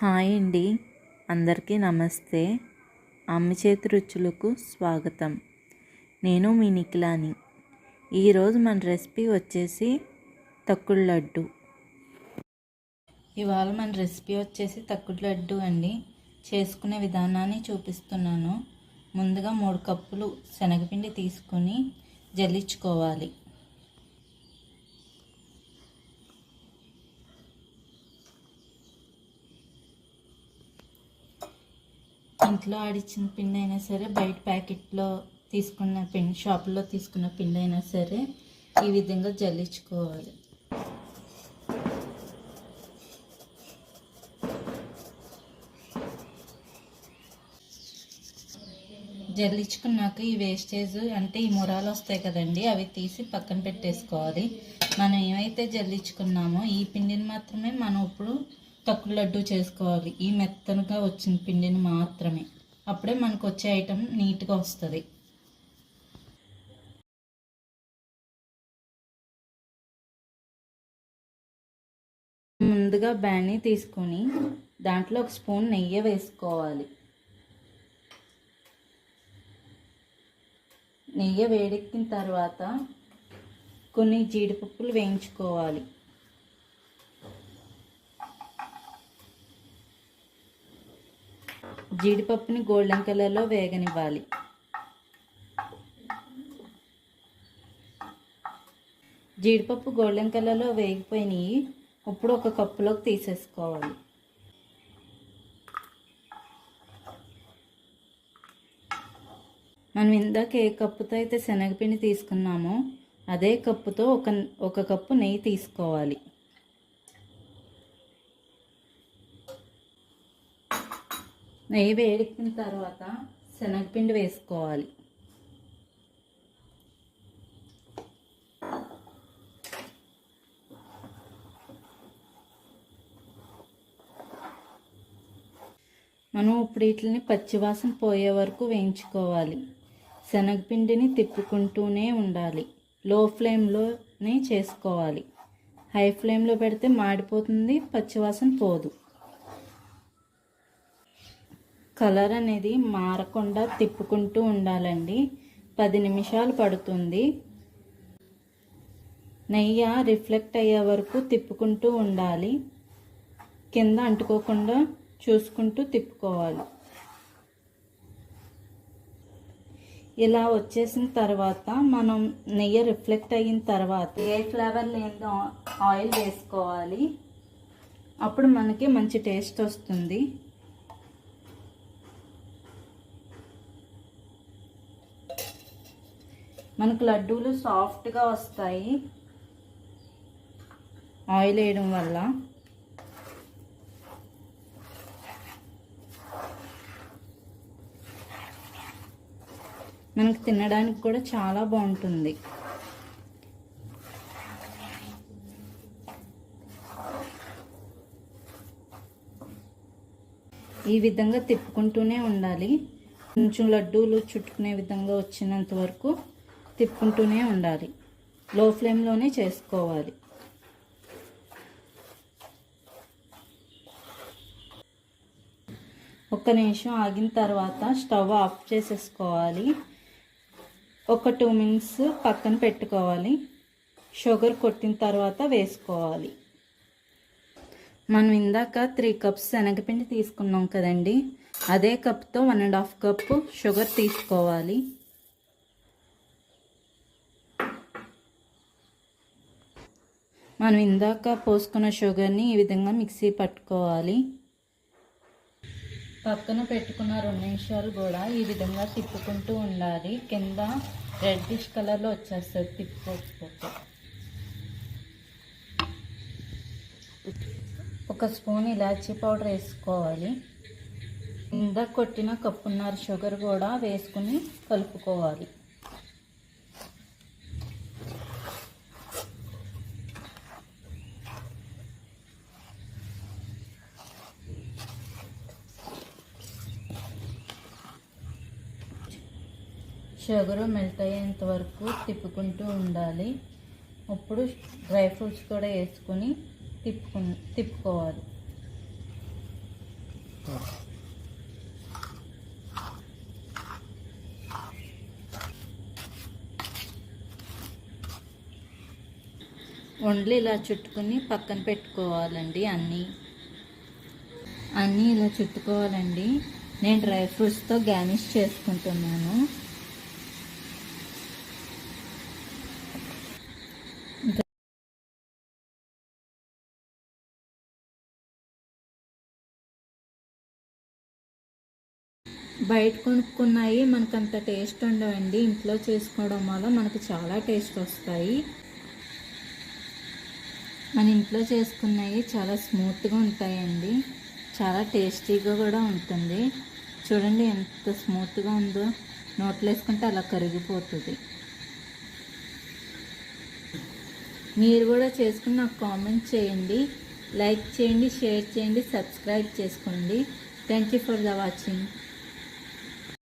Hi అండి. అందరికీ నమస్తే. అమ్మ చేతి రుచులకు స్వాగతం. నేను మీ నిఖిలాని. ఈరోజు మన రెసిపీ వచ్చేసి తక్కుడు లడ్డు. ఇవాళ మన రెసిపీ వచ్చేసి తక్కుడు లడ్డు అండి. చేసుకునే విధానాన్ని చూపిస్తున్నాను. ముందుగా మూడు కప్పులు శనగపిండి తీసుకొని జల్లించుకోవాలి. ఇంట్లో ఆడిచ్చిన పిండి అయినా సరే బయట ప్యాకెట్లో తీసుకున్న పిండి షాపులో తీసుకున్న పిండి అయినా సరే ఈ విధంగా జల్లించుకోవాలి. జల్లించుకున్నాక ఈ వేస్టేజ్ అంటే ఈ మురాలు వస్తాయి కదండి అవి తీసి పక్కన పెట్టేసుకోవాలి. మనం ఏమైతే జల్లించుకున్నామో ఈ పిండిని మాత్రమే మనం ఇప్పుడు తక్కువ లడ్డు చేసుకోవాలి. ఈ మెత్తనగా వచ్చిన పిండిని మాత్రమే. అప్పుడే మనకు వచ్చే ఐటెం నీట్గా వస్తుంది. ముందుగా బ్యాన్ని తీసుకొని దాంట్లో ఒక స్పూన్ నెయ్యి వేసుకోవాలి. నెయ్యి వేడెక్కిన తర్వాత కొన్ని జీడిపప్పులు వేయించుకోవాలి. జీడిపప్పుని గోల్డెన్ కలర్లో వేగనివ్వాలి. జీడిపప్పు గోల్డెన్ కలర్లో వేగిపోయినాయి. ఇప్పుడు ఒక కప్పులోకి తీసేసుకోవాలి. మనం ఇందాక ఏ కప్పుతో అయితే శనగపిండి తీసుకున్నామో అదే కప్పుతో ఒక ఒక కప్పు నెయ్యి తీసుకోవాలి. నెయ్యి వేడెక్కిన తర్వాత శనగపిండి వేసుకోవాలి. మనం ఇప్పుడు వీటిని పచ్చివాసన పోయే వరకు వేయించుకోవాలి. శనగపిండిని తిప్పుకుంటూనే ఉండాలి. లో ఫ్లేమ్లోనే చేసుకోవాలి. హై ఫ్లేమ్లో పెడితే మాడిపోతుంది పచ్చివాసన పోదు. కలర్ అనేది మారకుండా తిప్పుకుంటూ ఉండాలండి. పది నిమిషాలు పడుతుంది. నెయ్యి రిఫ్లెక్ట్ అయ్యే వరకు తిప్పుకుంటూ ఉండాలి. కింద అంటుకోకుండా చూసుకుంటూ తిప్పుకోవాలి. ఇలా వచ్చేసిన తర్వాత మనం నెయ్యి రిఫ్లెక్ట్ అయిన తర్వాత ఏ ఫ్లేవర్ లేని ఆయిల్ వేసుకోవాలి. అప్పుడు మనకి మంచి టేస్ట్ వస్తుంది. మనకు లడ్డూలు సాఫ్ట్గా వస్తాయి. ఆయిల్ వేయడం వల్ల. మనకు తినడానికి కూడా చాలా బాగుంటుంది. ఈ విధంగా తిప్పుకుంటూనే ఉండాలి. కొంచెం లడ్డూలు చుట్టుకునే విధంగా వచ్చినంత వరకు తిప్పుకుంటూనే ఉండాలి. లో ఫ్లేమ్లోనే చేసుకోవాలి. ఒక్క నిమిషం ఆగిన తర్వాత స్టవ్ ఆఫ్ చేసేసుకోవాలి. ఒక టూ మినిట్స్ పక్కన పెట్టుకోవాలి. షుగర్ కొట్టిన తర్వాత వేసుకోవాలి. మనం ఇందాక త్రీ కప్స్ శనగపిండి తీసుకున్నాం కదండి. అదే కప్తో one and half cup sugar తీసుకోవాలి. మనం ఇందాక పోసుకున్న షుగర్ని ఈ విధంగా మిక్సీ పట్టుకోవాలి. పక్కన పెట్టుకున్న రెండు నిమిషాలు కూడా ఈ విధంగా తిప్పుకుంటూ ఉండాలి. కింద రెడ్డిష్ కలర్లో వచ్చేస్తుంది తిప్పుకోకపోతే ఒక స్పూన్ ఇలాచీ పౌడర్ వేసుకోవాలి. ఇందాక కొట్టిన కప్పున్నర షుగర్ కూడా వేసుకుని కలుపుకోవాలి. షుగర్ మెల్ట్ అయ్యేంత వరకు తిప్పుకుంటూ ఉండాలి. ఇప్పుడు డ్రై ఫ్రూట్స్ కూడా వేసుకొని తిప్పుకు తిప్పుకోవాలి. వండ్లు ఇలా చుట్టుకుని పక్కన పెట్టుకోవాలండి అన్నీ. అన్నీ ఇలా చుట్టుకోవాలండి. నేను డ్రై ఫ్రూట్స్తో గార్నిష్ చేసుకుంటున్నాను. బయట కొనుక్కున్నాయి. మనకు అంత టేస్ట్ ఉండవండి. ఇంట్లో చేసుకోవడం వల్ల మనకు చాలా టేస్ట్ వస్తాయి. మన ఇంట్లో చేసుకున్నవి చాలా స్మూత్గా ఉంటాయండి. చాలా టేస్టీగా కూడా ఉంటుంది. చూడండి ఎంత స్మూత్గా ఉందో. నోట్లో వేసుకుంటే అలా కరిగిపోతుంది. మీరు కూడా చేసుకుని నాకు కామెంట్ చేయండి. లైక్ చేయండి షేర్ చేయండి సబ్స్క్రైబ్ చేసుకోండి. Thank you for the watching.